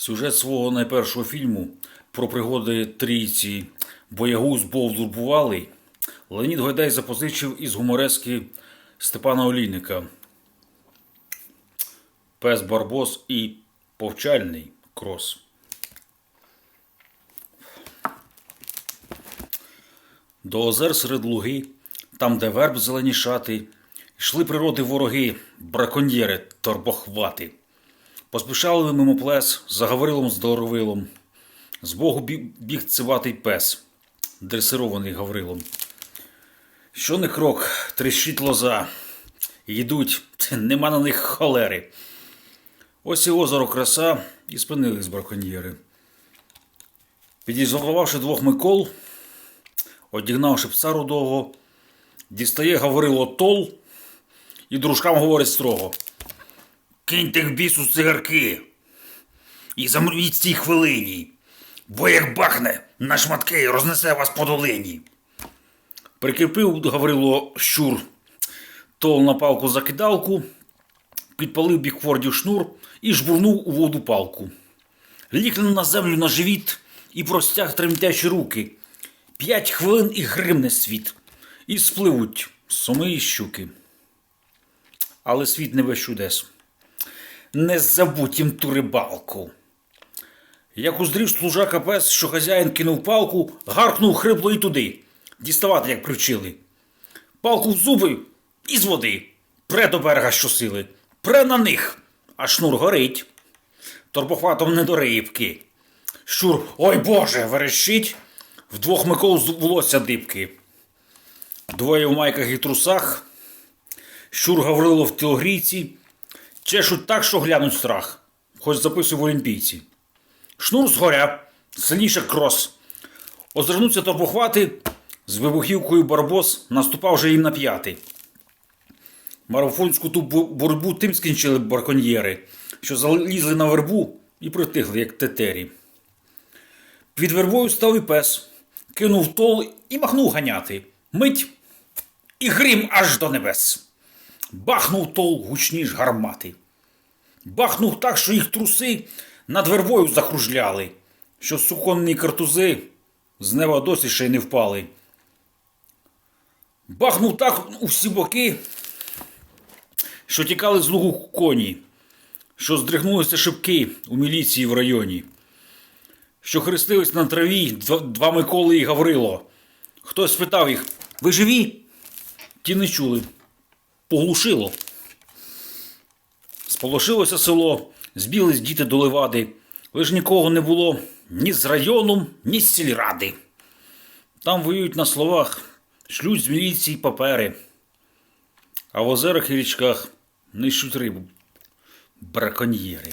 Сюжет свого найпершого фільму про пригоди трійці Боягуз Бовдур Бувалий Леонід Гайдай запозичив із гуморески Степана Олійника Пес Барбос і Повчальний крос. До озер серед луги, там, де верб зелені шати, йшли природи вороги, браконьєри, торбохвати. Поспішали мимо плес, за Гаврилом здоровилом. З богу біг циватий пес, дресирований Гаврилом. Що не крок, тріщить лоза. Йдуть, нема на них холери. Ось і озеро краса, і спинились браконьєри. Підізолувавши двох Микол, одігнавши пса рудого, дістає Гаврило тол і дружкам говорить строго. Киньте к бісу цигарки і замріть цій хвилині, бо як бахне на шматки рознесе вас по долині. Прикріпив Гаврило щур тол на палку закидалку, підпалив бікфордів шнур і жбурнув у воду палку. Лікнув на землю на живіт і простяг тремтячі руки. П'ять хвилин і гримне світ, і спливуть соми і щуки. Але світ не без чудес. Не забудь їм ту рибалку. Як уздрів служака пес, що хазяїн кинув палку, гаркнув хрипло і туди. Діставати, як привчили. Палку в зуби і з води. Пре до берега щосили. Пре на них, а шнур горить. Торбохватом не до рибки. Щур, ой Боже, верещить. Вдвох Микол з волосся дибки. Двоє в майках і трусах. Щур Гаврило в тілогрійці. Чешуть так, що глянуть страх, хоч записує в олімпійці. Шнур згоря, сильніше крос. Озирнуться торбохвати, з вибухівкою барбос наступав вже їм на п'яти. Марафонську ту бу- боротьбу тим скінчили барконьєри, що залізли на вербу і притихли, як тетері. Під вербою став і пес, кинув тол і махнув ганяти. Мить і грім аж до небес. Бахнув тол гучніш гармати. Бахнув так, що їх труси над вербою закружляли, що суконні картузи з неба досі ще й не впали. Бахнув так у всі боки, що тікали з лугу коні, що здригнулися шибки у міліції в районі, що хрестились на траві два Миколи і Гаврило. Хтось спитав їх: Ви живі? Ті не чули. Поглушило. Сполошилося село, збілись діти до левади, лиш нікого не було ні з району, ні з сільради. Там воюють на словах, шлють з міліції папери, а в озерах і річках нищуть рибу браконьєри.